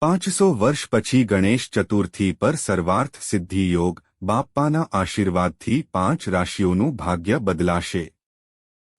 પાંચસો વર્ષ પછી ગણેશ ચતુર્થી પર સર્વાર્થ સિદ્ધિ યોગ બાપ્પાના આશીર્વાદથી પાંચ રાશિઓનું ભાગ્ય બદલાશે.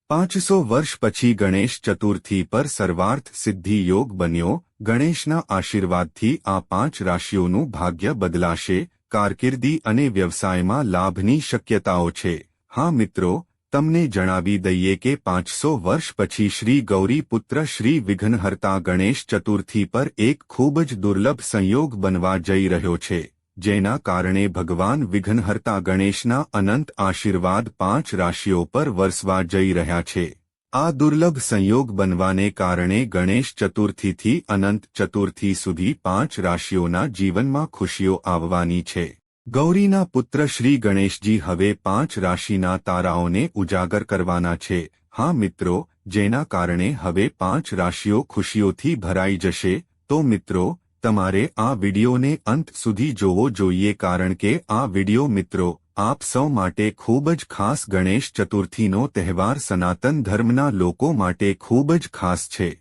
પાંચસો વર્ષ પછી ગણેશ ચતુર્થી પર સર્વાર્થ સિદ્ધિ યોગ બન્યો, ગણેશના આશીર્વાદથી આ પાંચ રાશિઓનું ભાગ્ય બદલાશે, કારકિર્દી અને વ્યવસાયમાં લાભની શક્યતાઓ છે. હા મિત્રો તમને જણાવી દઈએ કે પાંચસો વર્ષ પછી શ્રી ગૌરીપુત્ર શ્રી વિઘ્નહર્તા ગણેશ ચતુર્થી પર એક ખૂબ જ દુર્લભ સંયોગ બનવા જઈ રહ્યો છે, જેના કારણે ભગવાન વિઘ્નહર્તા ગણેશના અનંત આશીર્વાદ પાંચ રાશિઓ પર વરસવા જઈ રહ્યા છે. આ દુર્લભ સંયોગ બનવાને કારણે ગણેશ ચતુર્થીથી અનંત ચતુર્થી સુધી પાંચ રાશિઓના જીવનમાં ખુશીઓ આવવાની છે. ગૌરીના પુત્ર શ્રી ગણેશજી હવે પાંચ રાશિના તારાઓને ઉજાગર કરવાના છે. હા મિત્રો, જેના કારણે હવે પાંચ રાશિઓ ખુશીઓથી ભરાઈ જશે, તો મિત્રો, તમારે આ વિડિયોને અંત સુધી જોવો જોઈએ કારણ કે આ વિડિયો મિત્રો, આપ સૌ માટે ખૂબ જ ખાસ ગણેશ ચતુર્થીનો તહેવાર સનાતન ધર્મના લોકો માટે ખૂબ જ ખાસ છે.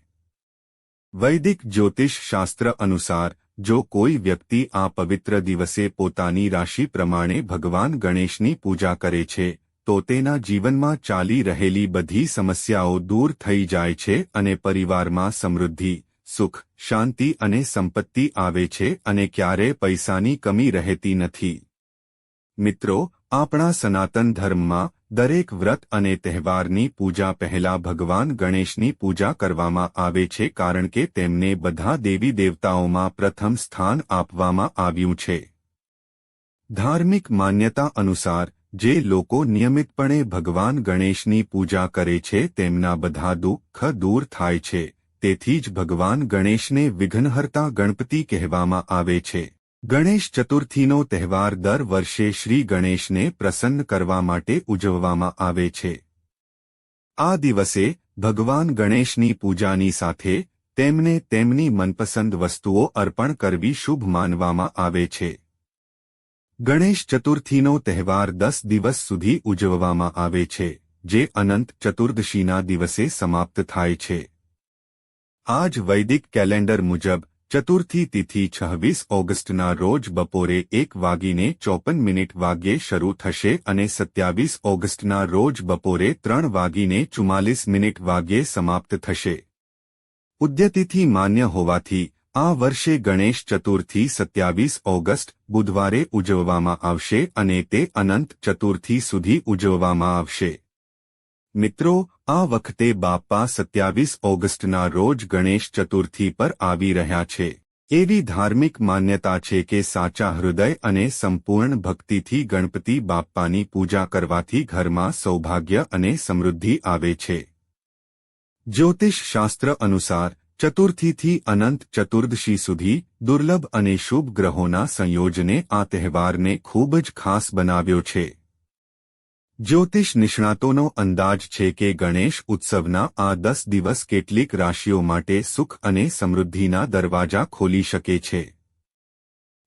વૈદિક જ્યોતિષ શાસ્ત્ર અનુસાર જો કોઈ વ્યક્તિ આ પવિત્ર દિવસે પોતાની રાશિ પ્રમાણે ભગવાન ગણેશની પૂજા કરે છે, તો તેના જીવનમાં ચાલી રહેલી બધી સમસ્યાઓ દૂર થઈ જાય છે અને પરિવારમાં સમૃદ્ધિ, સુખ, શાંતિ અને સંપત્તિ આવે છે અને ક્યારે પૈસાની કમી રહેતી નથી. મિત્રો, આપણા સનાતન ધર્મમાં દરેક વ્રત અને તહેવારની પૂજા પહેલા ભગવાન ગણેશની પૂજા કરવામાં આવે છે કારણ કે તેમને બધા દેવી દેવતાઓમાં પ્રથમ સ્થાન આપવામાં આવ્યું છે. ધાર્મિક માન્યતા અનુસાર, જે લોકો નિયમિતપણે ભગવાન ગણેશની પૂજા કરે છે તેમના બધા દુઃખ દૂર થાય છે, તેથી જ ભગવાન ગણેશને વિઘ્નહર્તા ગણપતિ કહેવામાં આવે છે. ગણેશ ચતુર્થીનો તહેવાર દર વર્ષે શ્રી ગણેશને પ્રસન્ન કરવા માટે ઉજવવામાં આવે છે. આ દિવસે ભગવાન ગણેશની પૂજાની સાથે તેમને તેમની મનપસંદ વસ્તુઓ અર્પણ કરવી શુભ માનવામાં આવે છે. ગણેશ ચતુર્થીનો તહેવાર દસ દિવસ સુધી ઉજવવામાં આવે છે, જે અનંત ચતુર્દશીના દિવસે સમાપ્ત થાય છે. આજ વૈદિક કેલેન્ડર મુજબ ચતુર્થી તિથિ છવ્વીસ ઓગસ્ટના રોજ બપોરે એક વાગીને ચોપન મિનિટ વાગ્યે શરૂ થશે અને સત્યાવીસ ઓગસ્ટના રોજ બપોરે ત્રણ વાગીને ચુમ્માલીસ મિનિટ વાગ્યે સમાપ્ત થશે. ઉદ્યતિથિ માન્ય હોવાથી, આ વર્ષે ગણેશ ચતુર્થી સત્યાવીસ ઓગસ્ટ બુધવારે ઉજવવામાં આવશે અને તે અનંત ચતુર્થી સુધી ઉજવવામાં આવશે. મિત્રો, આ વખતે બાપ્પા સત્યાવીસ ઓગસ્ટના રોજ ગણેશ ચતુર્થી પર આવી રહ્યા છે. એવી ધાર્મિક માન્યતા છે કે સાચા હૃદય અને સંપૂર્ણ ભક્તિથી ગણપતિ બાપ્પાની પૂજા કરવાથી ઘરમાં સૌભાગ્ય અને સમૃદ્ધિ આવે છે. જ્યોતિષ શાસ્ત્ર અનુસાર, ચતુર્થીથી અનંત ચતુર્દશી સુધી દુર્લભ અને શુભ ગ્રહોના સંયોજને આ તહેવારને ખૂબ જ ખાસ બનાવ્યો છે. જ્યોતિષ નિષ્ણાતોનો અંદાજ છે કે ગણેશ ઉત્સવના આ દસ દિવસ કેટલીક રાશિઓ માટે સુખ અને સમૃદ્ધિના દરવાજા ખોલી શકે છે.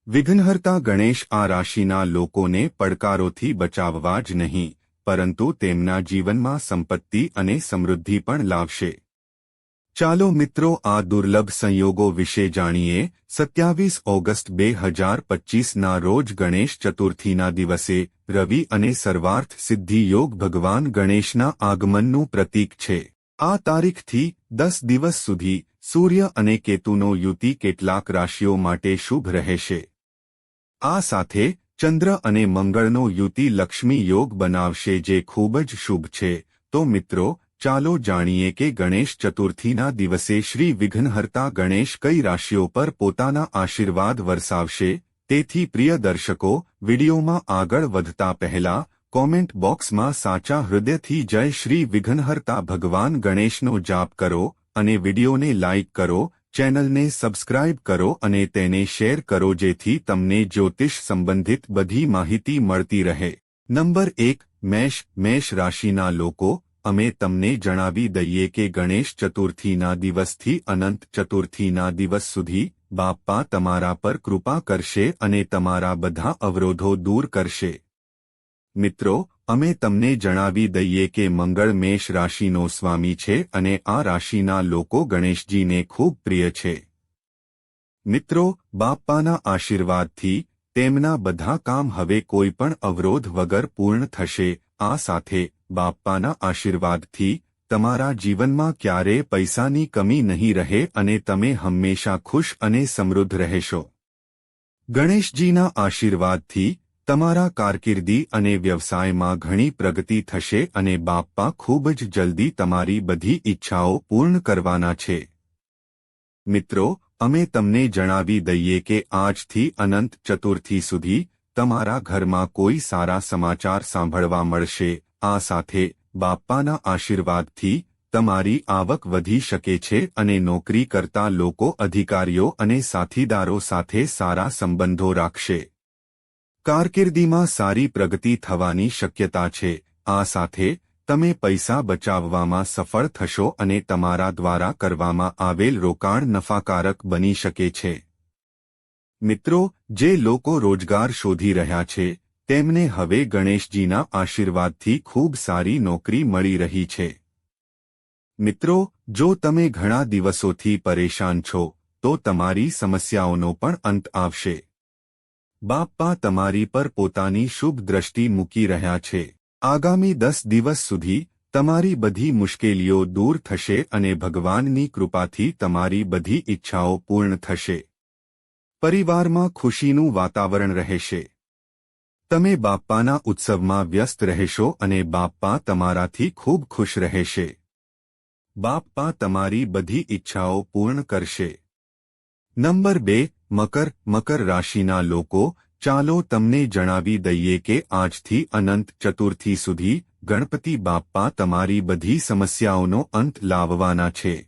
વિઘ્નહર્તા ગણેશ આ રાશિના લોકોને પડકારોથી બચાવવા જ નહીં, પરંતુ તેમના જીવનમાં સંપત્તિ અને સમૃદ્ધિ પણ લાવશે. ચાલો મિત્રો આ દુર્લભ સંયોગો વિશે જાણીએ. સત્યાવીસ ઓગસ્ટ બે હજાર પચ્ચીસના રોજ ગણેશ ચતુર્થીના દિવસે રવિ અને સર્વાર્થ સિદ્ધિ યોગ ભગવાન ગણેશના આગમનનું પ્રતીક છે. આ તારીખથી દસ દિવસ સુધી સૂર્ય અને કેતુનો યુતિ કેટલાક રાશિઓ માટે શુભ રહેશે. આ સાથે ચંદ્ર અને મંગળનો યુતિ લક્ષ્મી યોગ બનાવશે જે ખૂબ જ શુભ છે. તો મિત્રો ચાલો જાણીએ કે ગણેશ ચતુર્થીના દિવસે શ્રી વિઘ્નહર્તા ગણેશ કઈ રાશિઓ પર પોતાના આશીર્વાદ વરસાવશે? તેથી પ્રિય દર્શકો, વિડીયોમાં આગળ વધતા પહેલા કોમેન્ટ બોક્સમાં સાચા હૃદયથી જય શ્રી વિઘ્નહર્તા ભગવાન ગણેશનો જાપ કરો અને વિડીયોને લાઇક કરો, ચેનલને સબસ્ક્રાઇબ કરો અને તેને શેર કરો જેથી તમને જ્યોતિષ સંબંધિત બધી માહિતી મળતી રહે. નંબર એક, મેષ મેષ રાશિના લોકો અમે તમને જણાવી દઈએ કે ગણેશ ચતુર્થીના દિવસથી અનંત ચતુર્થીના દિવસ સુધી બાપ્પા તમારા પર કૃપા કરશે અને તમારા બધા અવરોધો દૂર કરશે. મિત્રો, અમે તમને જણાવી દઈએ કે મંગળ મેષ રાશિનો સ્વામી છે અને આ રાશિના લોકો ગણેશજીને ખૂબ પ્રિય છે. મિત્રો, બાપ્પાના આશીર્વાદથી તેમના બધા કામ હવે કોઈ પણ અવરોધ વગર પૂર્ણ થશે, આ સાથે બાપ્પાના આશીર્વાદથી તમારા જીવનમાં ક્યારેય પૈસાની કમી નહીં રહે અને તમે હંમેશા ખુશ અને સમૃદ્ધ રહેશો. ગણેશજીના આશીર્વાદથી તમારા કારકિર્દી અને વ્યવસાયમાં ઘણી પ્રગતિ થશે અને બાપ્પા ખૂબ જ જલ્દી તમારી બધી ઈચ્છાઓ પૂર્ણ કરવાના છે. મિત્રો, અમે તમને જણાવી દઈએ કે આજથી અનંત ચતુર્થી સુધી તમારા ઘરમાં કોઈ સારા સમાચાર સાંભળવા મળશે આ સાથે બાપ્પાના આશીર્વાદથી તમારી આવક વધી શકે છે અને નોકરી કરતા લોકો, અધિકારીઓ અને સાથીદારો સાથે સારા સંબંધો રાખશે. કારકિર્દીમાં સારી પ્રગતિ થવાની શક્યતા છે. આ સાથે તમે પૈસા બચાવવામાં સફળ થશો અને તમારા દ્વારા કરવામાં આવેલ રોકાણ નફાકારક બની શકે છે. મિત્રો, જે લોકો રોજગાર શોધી રહ્યા છે તેમને હવે ગણેશજીના આશીર્વાદથી ખૂબ સારી નોકરી મળી રહી છે. મિત્રો, જો તમે ઘણા દિવસોથી પરેશાન છો, તો તમારી સમસ્યાઓનો પણ અંત આવશે. બાપ્પા તમારી પર પોતાની શુભ દ્રષ્ટિ મૂકી રહ્યા છે. આગામી દસ દિવસ સુધી તમારી બધી મુશ્કેલીઓ દૂર થશે અને ભગવાનની કૃપાથી તમારી બધી ઈચ્છાઓ પૂર્ણ થશે. પરિવારમાં ખુશીનું વાતાવરણ રહેશે. તમે બાપ્પાના ઉત્સવમાં વ્યસ્ત રહેશો અને બાપ્પા તમારાથી ખૂબ ખુશ રહેશે. બાપ્પા તમારી બધી ઈચ્છાઓ પૂર્ણ કરશે. નંબર બે, મકર મકર રાશિના લોકો, ચાલો તમને જણાવી દઈએ કે આજથી અનંત ચતુર્થી સુધી ગણપતિ બાપ્પા તમારી બધી સમસ્યાઓનો અંત લાવવાના છે.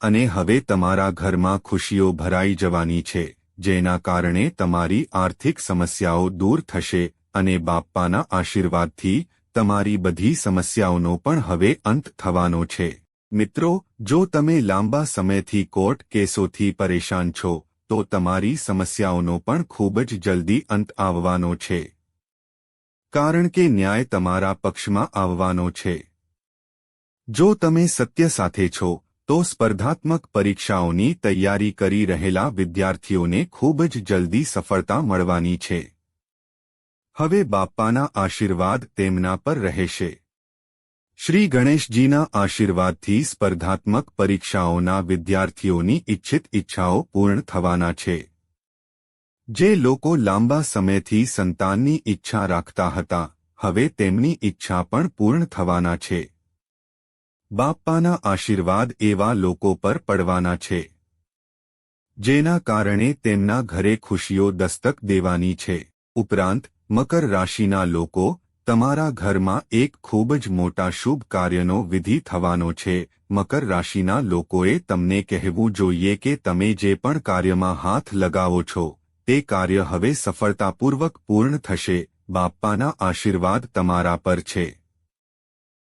અને હવે તમારા ઘરમાં ખુશીઓ ભરાઈ જવાની છે. જેના કારણે તમારી આર્થિક સમસ્યાઓ દૂર થશે અને બાપ્પાના આશીર્વાદથી તમારી બધી સમસ્યાઓનો પણ હવે અંત થવાનો છે. મિત્રો, જો તમે લાંબા સમયથી કોર્ટ કેસોથી પરેશાન છો, તો તમારી સમસ્યાઓનો પણ ખૂબ જ જલ્દી અંત આવવાનો છે. કારણ કે ન્યાય તમારા પક્ષમાં આવવાનો છે. જો તમે સત્ય સાથે છો તો સ્પર્ધાત્મક પરીક્ષાઓની તૈયારી કરી રહેલા વિદ્યાર્થીઓને ખૂબ જ જલ્દી સફળતા મળવાની છે. હવે બાપ્પાના આશીર્વાદ તેમના પર રહેશે. શ્રી ગણેશજીના આશીર્વાદથી સ્પર્ધાત્મક પરીક્ષાઓના વિદ્યાર્થીઓની ઇચ્છિત ઈચ્છાઓ પૂર્ણ થવાના છે. જે લોકો લાંબા સમયથી સંતાનની ઈચ્છા રાખતા હતા, હવે તેમની ઈચ્છા પણ પૂર્ણ થવાના છે. બાપ્પાના આશીર્વાદ એવા લોકો પર પડવાના છે, જેના કારણે તેમના ઘરે ખુશીઓ દસ્તક દેવાની છે. ઉપરાંત, મકર રાશિના લોકો તમારા ઘરમાં એક ખૂબ જ મોટા શુભ કાર્યનો વિધિ થવાનો છે. મકર રાશિના લોકોએ તમને કહેવું જોઈએ કે તમે જે પણ કાર્યમાં હાથ લગાવો છો, તે કાર્ય હવે સફળતાપૂર્વક પૂર્ણ થશે. બાપ્પાના આશીર્વાદ તમારા પર છે.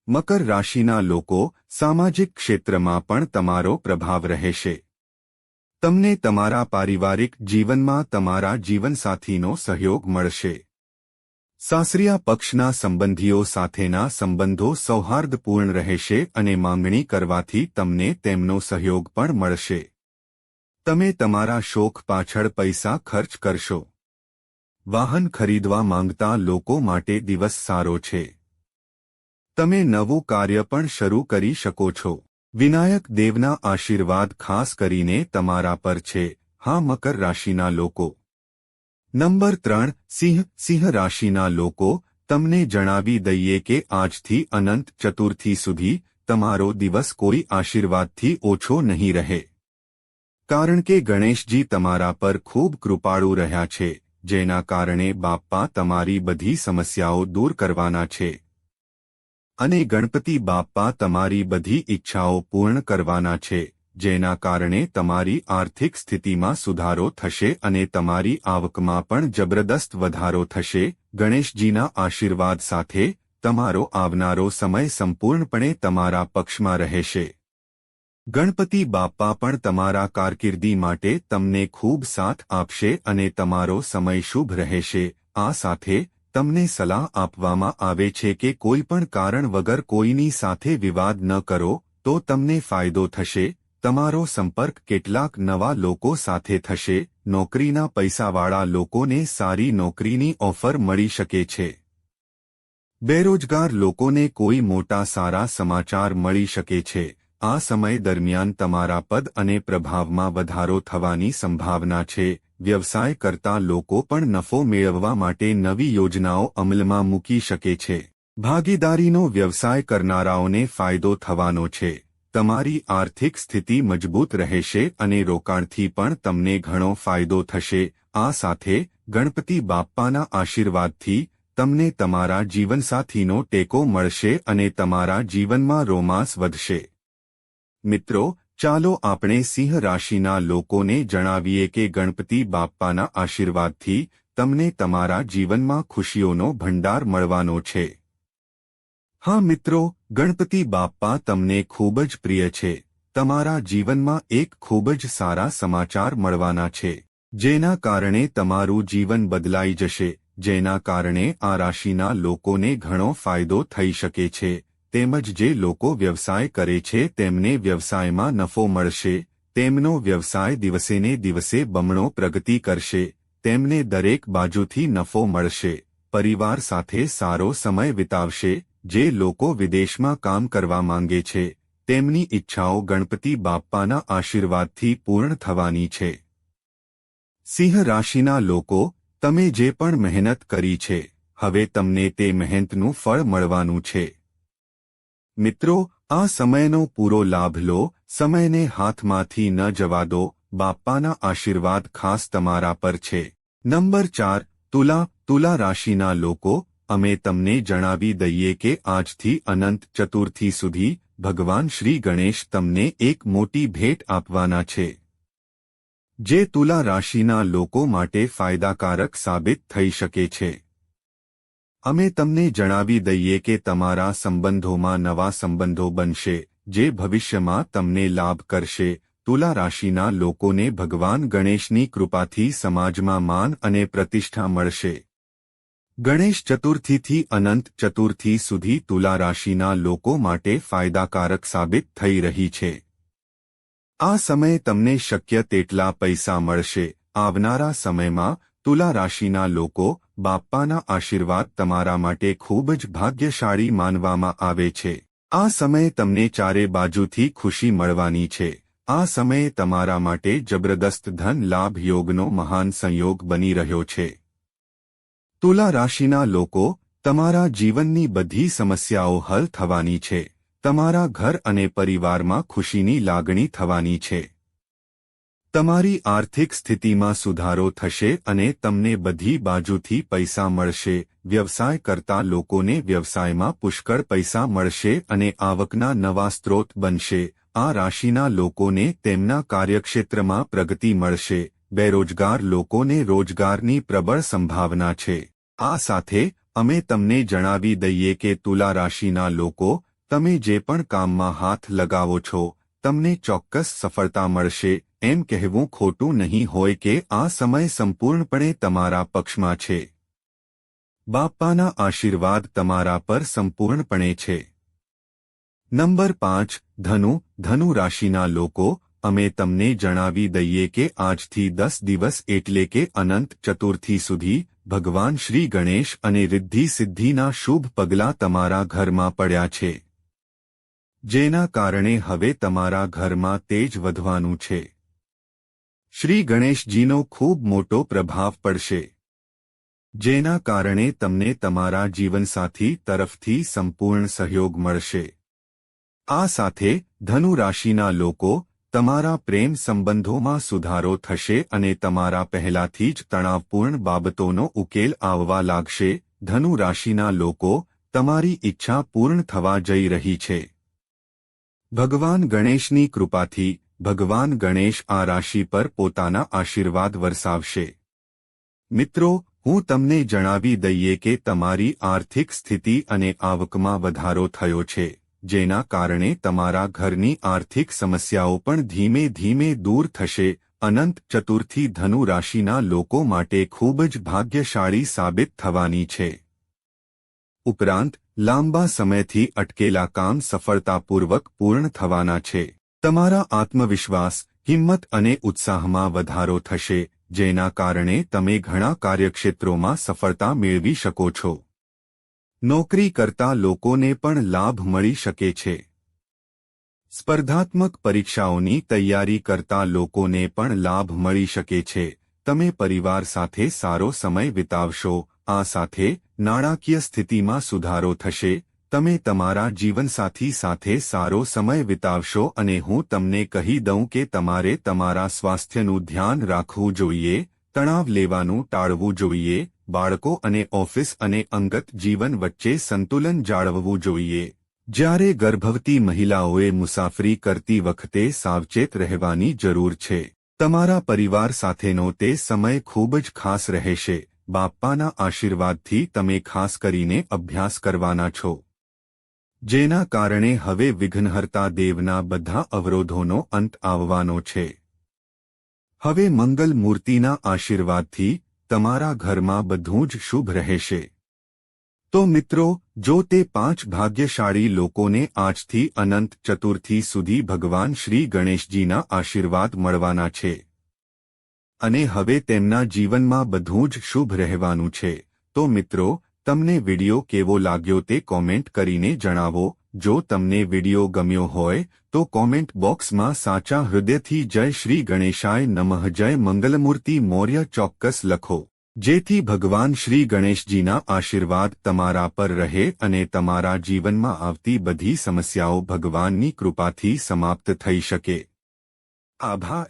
મકર રાશિના લોકો સામાજિક ક્ષેત્રમાં પણ તમારો પ્રભાવ રહેશે. તમને તમારા પારિવારિક જીવનમાં તમારા જીવનસાથીનો સહયોગ મળશે. સાસરિયા પક્ષના સંબંધીઓ સાથેના સંબંધો સૌહાર્દપૂર્ણ રહેશે અને માંગણી કરવાથી તમને તેમનો સહયોગ પણ મળશે. તમે તમારા શોખ પાછળ પૈસા ખર્ચ કરશો. વાહન ખરીદવા માંગતા લોકો માટે દિવસ સારો છે. તમે નવું કાર્ય પણ શરૂ કરી શકો છો. વિનાયક દેવના આશીર્વાદ ખાસ કરીને તમારા પર છે. હા, મકર રાશિના લોકો. નંબર ત્રણ, સિંહ. સિંહ રાશિના લોકો, તમને જણાવી દઈએ કે આજથી અનંત ચતુર્થી સુધી તમારો દિવસ કોઈ આશીર્વાદથી ઓછો નહીં રહે. કારણ કે ગણેશજી તમારા પર ખૂબ કૃપાળુ રહ્યા છે, જેના કારણે બાપ્પા તમારી બધી સમસ્યાઓ દૂર કરવાના છે. અને ગણપતિ બાપ્પા તમારી બધી ઈચ્છાઓ પૂર્ણ કરવાના છે, જેના કારણે તમારી આર્થિક સ્થિતિમાં સુધારો થશે અને તમારી આવકમાં પણ જબરદસ્ત વધારો થશે. ગણેશજીના આશીર્વાદ સાથે તમારો આવનારો સમય સંપૂર્ણપણે તમારા પક્ષમાં રહેશે. ગણપતિ બાપ્પા પણ તમારા કારકિર્દી માટે તમને ખૂબ સાથ આપશે અને તમારો સમય શુભ રહેશે. આ સાથે તમને સલાહ આપવામાં આવે છે કે કોઈ પણ કારણ વગર કોઈની સાથે વિવાદ ન કરો, તો તમને ફાયદો થશે, તમારો સંપર્ક કેટલાક નવા લોકો સાથે થશે, નોકરીના પૈસાવાળા લોકોને સારી નોકરીની ઓફર મળી શકે છે. બેરોજગાર લોકોને કોઈ મોટા સારા સમાચાર મળી શકે છે. આ સમય દરમિયાન તમારા પદ અને પ્રભાવમાં વધારો થવાની સંભાવના છે. વ્યવસાય કરતા લોકો પણ નફો મેળવવા માટે નવી યોજનાઓ અમલમાં મૂકી શકે છે. ભાગીદારીનો વ્યવસાય કરનારાઓને ફાયદો થવાનો છે. તમારી આર્થિક સ્થિતિ મજબૂત રહેશે અને રોકાણથી પણ તમને ઘણો ફાયદો થશે. આ સાથે ગણપતિ બાપ્પાના આશીર્વાદથી તમને તમારા જીવનસાથીનો ટેકો મળશે અને તમારા જીવનમાં રોમાંસ વધશે. મિત્રો ચાલો આપણે સિંહ રાશિના લોકોને જણાવીએ કે ગણપતિ બાપ્પાના આશીર્વાદથી તમને તમારા જીવનમાં ખુશીઓનો ભંડાર મળવાનો છે. હા મિત્રો, ગણપતિ બાપ્પા તમને ખૂબ જ પ્રિય છે. તમારા જીવનમાં એક ખૂબ જ સારા સમાચાર મળવાના છે, જેના કારણે તમારું જીવન બદલાઈ જશે, જેના કારણે આ રાશિના લોકોને ઘણો ફાયદો થઈ શકે છે. તેમજ જે લોકો વ્યવસાય કરે છે તેમને વ્યવસાયમાં નફો મળશે, તેમનો વ્યવસાય દિવસેને દિવસે બમણો પ્રગતિ કરશે, તેમને દરેક બાજુથી નફો મળશે, પરિવાર સાથે સારો સમય વિતાવશે, જે લોકો વિદેશમાં કામ કરવા માંગે છે, તેમની ઈચ્છાઓ ગણપતિ બાપ્પાના આશીર્વાદથી પૂર્ણ થવાની છે. સિંહ રાશિના લોકો, તમે જે પણ મહેનત કરી છે, હવે તમને તે મહેનતનું ફળ મળવાનું છે. મિત્રો, આ સમયનો પૂરો લાભ લો, સમયને હાથમાંથી ન જવા દો, બાપ્પાના આશીર્વાદ ખાસ તમારા પર છે. નંબર ચાર, તુલા તુલા રાશિના લોકો, અમે તમને જણાવી દઈએ કે આજથી અનંત ચતુર્થી સુધી ભગવાન શ્રી ગણેશ તમને એક મોટી ભેટ આપવાના છે. જે તુલા રાશિના લોકો માટે ફાયદાકારક સાબિત થઈ શકે છે. અમે તમને જણાવી દઈએ કે તમારા સંબંધોમાં નવા સંબંધો બનશે, જે ભવિષ્યમાં તમને લાભ કરશે. તુલા રાશિના લોકોને ભગવાન ગણેશની કૃપાથી સમાજમાં માન અને પ્રતિષ્ઠા મળશે. ગણેશ ચતુર્થીથી અનંત ચતુર્થી સુધી તુલા રાશિના લોકો માટે ફાયદાકારક સાબિત થઈ રહી છે. આ સમયે તમને શક્ય તેટલા પૈસા મળશે. આવનારા સમયમાં તુલા રાશિના લોકો બાપ્પાના આશીર્વાદ તમારા માટે ખૂબ જ ભાગ્યશાળી માનવામાં આવે છે. આ સમયે તમને ચારે બાજુથી ખુશી મળવાની છે. આ સમયે તમારા માટે જબરદસ્ત ધન લાભ યોગનો મહાન સંયોગ બની રહ્યો છે. તુલા રાશિના લોકો, તમારા જીવનની બધી સમસ્યાઓ હલ થવાની છે. તમારા ઘર અને પરિવારમાં ખુશીની લાગણી થવાની છે. તમારી આર્થિક સ્થિતિમાં સુધારો થશે અને તમને બધી બાજુથી પૈસા મળશે. વ્યવસાય કરતા લોકોને વ્યવસાયમાં પુષ્કળ પૈસા મળશે અને આવકના નવા સ્ત્રોત બનશે. આ રાશિના લોકોને તેમના કાર્યક્ષેત્રમાં પ્રગતિ મળશે. બેરોજગાર લોકોને રોજગારની પ્રબળ સંભાવના છે. આ સાથે અમે તમને જણાવી દઈએ કે તુલા રાશિના લોકો, તમે જે પણ કામમાં હાથ લગાવો છો, તમને ચોક્કસ સફળતા મળશે. એમ કહેવું ખોટું નહીં હોય કે આ સમય સંપૂર્ણપણે તમારા પક્ષમાં છે. બાપ્પાના આશીર્વાદ તમારા પર સંપૂર્ણપણે છે. નંબર પાંચ, ધનુ ધનુ રાશિના લોકો, અમે તમને જણાવી દઈએ કે આજથી દસ દિવસ એટલે કે અનંત ચતુર્થી સુધી ભગવાન શ્રી ગણેશ અને રિદ્ધિ સિદ્ધિના શુભ પગલાં તમારા ઘરમાં પડ્યા છે. જેના કારણે હવે તમારા ઘરમાં તેજ વધવાનું છે. શ્રી ગણેશજીનો ખૂબ મોટો પ્રભાવ પડશે. જેના કારણે તમને તમારા જીવનસાથી તરફથી સંપૂર્ણ સહયોગ મળશે. આ સાથે ધનુ રાશિના લોકો તમારા પ્રેમ સંબંધોમાં સુધારો થશે અને તમારા પહેલાથી જ તણાવપૂર્ણ બાબતોનો ઉકેલ આવવા લાગશે. ધનુ રાશિના લોકો તમારી ઈચ્છા પૂર્ણ થવા જઈ રહી છે. ભગવાન ગણેશની કૃપાથી ભગવાન ગણેશ આ રાશિ પર પોતાના આશીર્વાદ વરસાવશે. મિત્રો, હું તમને જણાવી દઈએ કે તમારી આર્થિક સ્થિતિ અને આવકમાં વધારો થયો છે, જેના કારણે તમારા ઘરની આર્થિક સમસ્યાઓ પણ ધીમે ધીમે દૂર થશે. અનંત ચતુર્થી ધનુ રાશિના લોકો માટે ખૂબ જ ભાગ્યશાળી સાબિત થવાની છે. ઉપરાંત, લાંબા સમયથી અટકેલા કામ સફળતાપૂર્વક પૂર્ણ થવાના છે. તમારા આત્મવિશ્વાસ, હિંમત અને ઉત્સાહમાં વધારો થશે, જેના કારણે તમે ઘણા કાર્યક્ષેત્રોમાં સફળતા મેળવી શકો છો. નોકરી કરતા લોકોને પણ લાભ મળી શકે છે. સ્પર્ધાત્મક પરીક્ષાઓની તૈયારી કરતા લોકોને પણ લાભ મળી શકે છે. તમે પરિવાર સાથે સારો સમય વિતાવશો, આ સાથે નાણાકીય સ્થિતિમાં સુધારો થશે તમે તમારા જીવનસાથી સાથે સારો સમય વિતાવશો અને હું તમને કહી દઉં કે તમારે તમારા સ્વાસ્થ્યનું ધ્યાન રાખવું જોઈએ, તણાવ લેવાનું ટાળવું જોઈએ, બાળકો અને ઓફિસ અને અંગત જીવન વચ્ચે સંતુલન જાળવવું જોઈએ. જ્યારે ગર્ભવતી મહિલાઓએ મુસાફરી કરતી વખતે સાવચેત રહેવાની જરૂર છે. તમારા પરિવાર સાથેનો તે સમય ખૂબ જ ખાસ રહેશે. બાપ્પાના આશીર્વાદથી તમે ખાસ કરીને અભ્યાસ કરવાના છો. જેના કારણે હવે વિઘ્નહર્તા દેવના બધા અવરોધોનો અંત આવવાનો છે. હવે મંગલ મૂર્તિના આશીર્વાદથી તમારા ઘરમાં બધું જ શુભ રહેશે. તો મિત્રો, જો તે પાંચ ભાગ્યશાળી લોકોને આજથી અનંત ચતુર્થી સુધી ભગવાન શ્રી ગણેશજીના આશીર્વાદ મળવાના છે. અને હવે તેમના જીવનમાં બધું જ શુભ રહેવાનું છે. તો મિત્રો તમને વિડિયો કેવો લાગ્યો તે કોમેન્ટ કરીને જણાવો. જો તમને વિડિયો ગમ્યો હોય, તો કોમેન્ટ બોક્સમાં સાચા હૃદયથી જય શ્રી ગણેશાય નમઃ, જય મંગલમૂર્તિ મૌર્ય ચોક્કસ લખો. જેથી ભગવાન શ્રી ગણેશજીના આશીર્વાદ તમારા પર રહે અને તમારા જીવનમાં આવતી બધી સમસ્યાઓ ભગવાનની કૃપાથી સમાપ્ત થઈ શકે. આભાર.